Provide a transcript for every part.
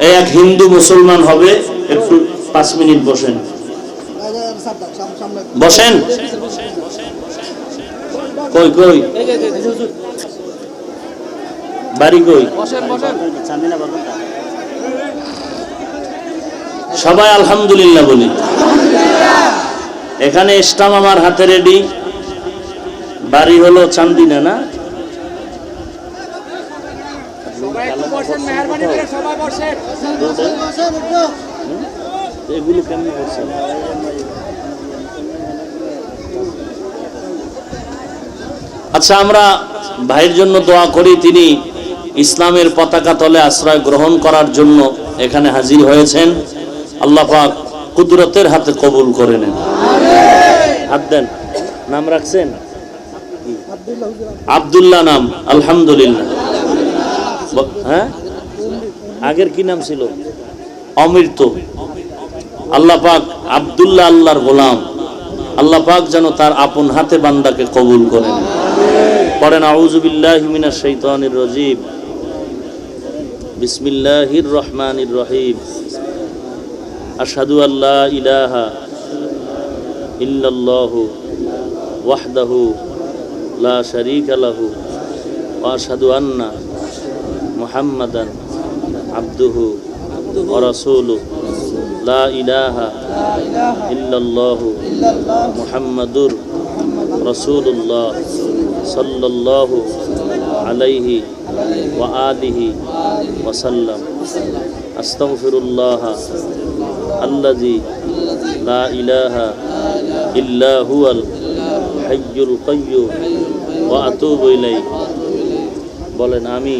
এক হিন্দু মুসলমান হবে, একটু পাঁচ মিনিট বসেন। বসেন? কই কই? বাড়ি কই? সবাই আলহামদুলিল্লাহ বলি। এখানে স্টাম আমার হাতে রেডি বাড়ি হলো চান্দিনা, না? এগুলো কেমন করছে আচ্ছা আমরা ভাইয়ের জন্য দোয়া করি, তিনি ইসলামের পতাকা তলে আশ্রয় গ্রহণ করার জন্য এখানে হাজির হয়েছেন। আল্লাহ পাক কুদরতের হাতে কবুল করে নেন। হাত দেন। নাম রাখছেন? আব্দুল্লাহ নাম, আলহামদুলিল্লাহ। হ্যাঁ? আগের কি নাম ছিল? অমৃত আল্লাহ পাক আব্দুল্লাহ আল্লাহর গোলাম। আল্লাহ পাক যেন তার আপন হাতে বান্দাকে কবুল করেন। পড়েন আউজুবিল্লাহ মিনাশ শাইতানির রাজিম। বিসমিল্লাহির রহমানির রহিম। আশহাদু আল্লাহ ইলাহা ইল্লাল্লাহু ওয়াহদাহু লা শারীকা লাহু ওয়া আশহাদু আন্না মুহাম্মাদান আবদুহু ওয়া রাসূলুহু। লা ইলাহা ইল্লাল্লাহু মুহাম্মাদুর রাসূলুল্লাহ সাল্লাল্লাহু আলাইহি ওয়া আলিহি ওয়া সাল্লাম। আস্তাগফিরুল্লাহ আল্লাযী লা ইলাহা ইল্লা হুয়াল হাইয়ুল কাইয়্যুম ওয়া আতুবু ইলাইহি। বলেন আমি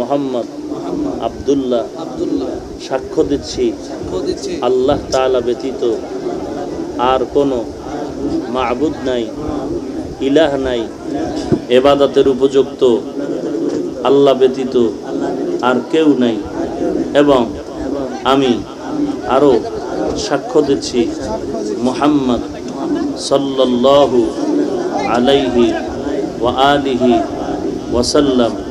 মোহাম্মদ আবদুল্লাহ সাক্ষ্য দিচ্ছি। আল্লাহ তাআলা ব্যতীত আর কোনো মাবুদ নাই ইলাহ নাই এবাদতের উপযুক্ত আল্লাহ ব্যতীত আর কেউ নাই। এবং আমি আরও সাক্ষ্য দিচ্ছি মুহাম্মদ সাল্লাল্লাহু আলাইহি ওয়া আলিহি ওয়াসাল্লাম।